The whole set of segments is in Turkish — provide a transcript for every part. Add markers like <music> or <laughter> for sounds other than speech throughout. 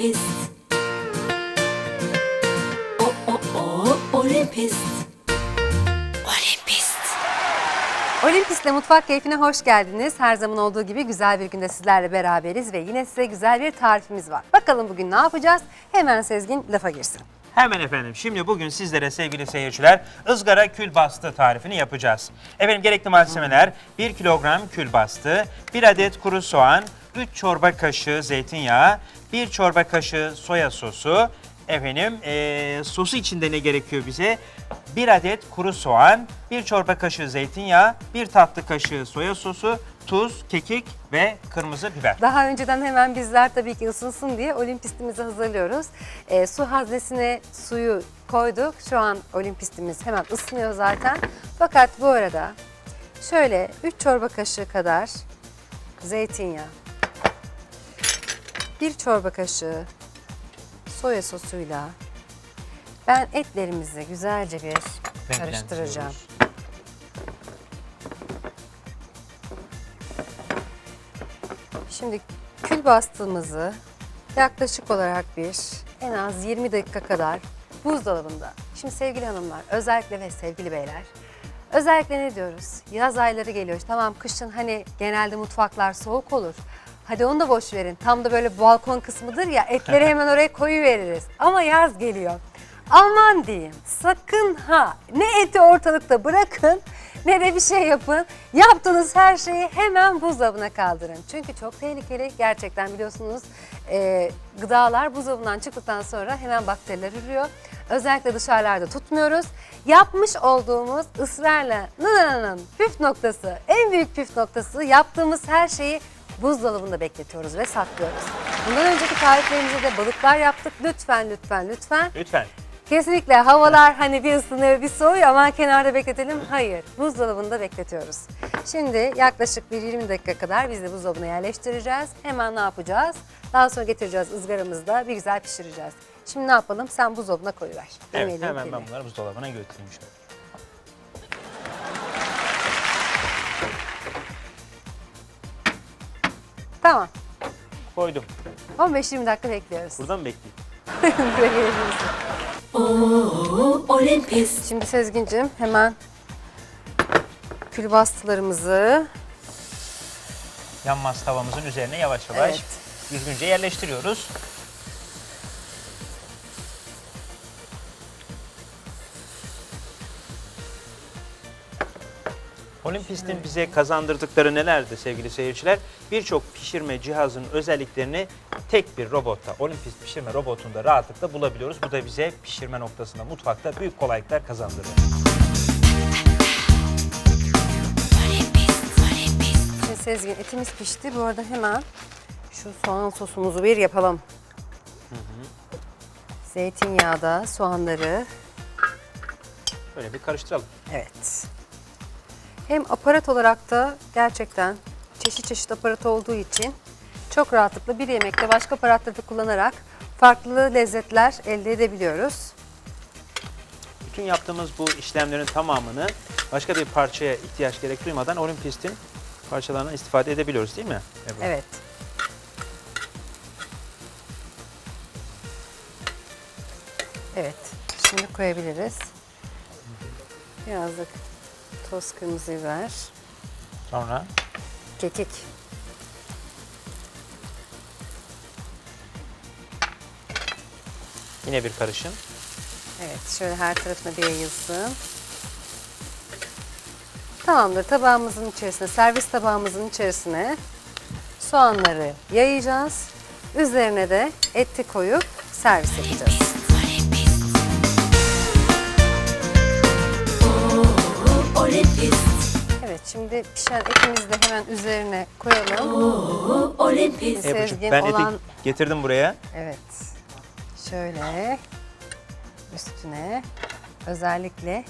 Olympist. O o o. Olympist. Olimpist'le Mutfak Keyfine hoş geldiniz. Her zaman olduğu gibi güzel bir günde sizlerle beraberiz ve yine size güzel bir tarifimiz var. Bakalım bugün ne yapacağız? Hemen Sezgin lafa girsin. Hemen efendim. Şimdi bugün sizlere sevgili seyirciler ızgara külbastı tarifini yapacağız. Efendim gerekli malzemeler 1 kilogram külbastı, 1 adet kuru soğan, 3 çorba kaşığı zeytinyağı, 1 çorba kaşığı soya sosu, efendim eee, sosu içinde ne gerekiyor bize? 1 adet kuru soğan, 1 çorba kaşığı zeytinyağı, 1 tatlı kaşığı soya sosu, tuz, kekik ve kırmızı biber. Daha önceden hemen bizler tabii ki ısınsın diye olimpistimizi hazırlıyoruz. Ee, su haznesine suyu koyduk. Şu an olimpistimiz hemen ısınıyor zaten. Fakat bu arada şöyle 3 çorba kaşığı kadar zeytinyağı, 1 çorba kaşığı soya sosuyla ben etlerimizi güzelce bir karıştıracağım. Şimdi kül bastığımızı yaklaşık olarak bir en az 20 dakika kadar buzdolabında. Şimdi sevgili hanımlar özellikle ve sevgili beyler özellikle ne diyoruz? Yaz ayları geliyor. Tamam kışın hani genelde mutfaklar soğuk olur. Hadi onu da boş verin. Tam da böyle balkon kısmıdır ya etleri hemen oraya koyu veririz. <laughs> Ama yaz geliyor. Aman diyeyim sakın ha ne eti ortalıkta bırakın ne de bir şey yapın. Yaptığınız her şeyi hemen buzdolabına kaldırın. Çünkü çok tehlikeli gerçekten biliyorsunuz e, gıdalar buzdolabından çıktıktan sonra hemen bakteriler ürüyor. Özellikle dışarılarda tutmuyoruz. Yapmış olduğumuz ısrarla nınanın püf noktası, en büyük püf noktası yaptığımız her şeyi buzdolabında bekletiyoruz ve saklıyoruz. Bundan önceki tariflerimizde de balıklar yaptık. Lütfen lütfen lütfen Lütfen. Kesinlikle havalar hani bir ısınıyor bir soğuyor ama kenarda bekletelim. Hayır buzdolabında bekletiyoruz. Şimdi yaklaşık bir 20 dakika kadar biz de buzdolabına yerleştireceğiz. Hemen ne yapacağız? Daha sonra getireceğiz ızgaramızda bir güzel pişireceğiz. Şimdi ne yapalım? Sen buzdolabına koyuver. Evet hemen ben bunları buzdolabına götüreyim şöyle. Tamam. Koydum. 15-20 dakika bekliyoruz. Buradan mı bekleyeyim? <laughs> Buraya gelebilirsin. Şimdi Sezgin'cim hemen külbastılarımızı Yanmaz tavamızın üzerine yavaş yavaş Evet. düzgünce yerleştiriyoruz. Olympist'in bize kazandırdıkları nelerdi sevgili seyirciler? Birçok pişirme cihazının özelliklerini tek bir robotta, Olympist pişirme robotunda rahatlıkla bulabiliyoruz. Bu da bize pişirme noktasında, mutfakta büyük kolaylıklar kazandırıyor. Şimdi Sezgin etimiz pişti. Bu arada hemen şu soğan sosumuzu bir yapalım. Zeytinyağda soğanları. Böyle bir karıştıralım. Evet. Hem aparat olarak da gerçekten çeşit çeşit aparat olduğu için çok rahatlıkla bir yemekte başka aparatları da kullanarak farklı lezzetler elde edebiliyoruz. Bütün yaptığımız bu işlemlerin tamamını başka bir parçaya ihtiyaç gerek duymadan Olympist'in parçalarından istifade edebiliyoruz değil mi? Ebru? Evet. Evet. Şimdi koyabiliriz. Biraz da toz kırmızı biber, Sonra kekik. yine bir karışım. Evet, şöyle her tarafına bir yayılsın. Tamamdır. Tabağımızın içerisine, servis tabağımızın içerisine soğanları yayacağız. Üzerine de eti koyup servis yapacağız. Şimdi pişen etimizi de hemen üzerine koyalım. O Olympist. Ebru'cum, Sezgin ben olan- eti getirdim buraya. Evet. Şöyle üstüne özellikle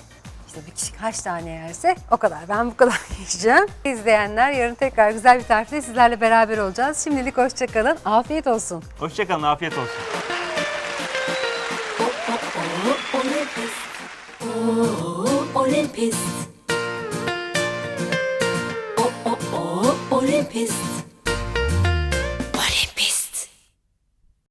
işte bir kişi kaç tane yerse o kadar. Ben bu kadar <laughs> yiyeceğim. İzleyenler yarın tekrar güzel bir tarifle sizlerle beraber olacağız. Şimdilik hoşçakalın. Afiyet olsun. Hoşçakalın, afiyet olsun. O Olympist. O Olympist. O o o Olympist.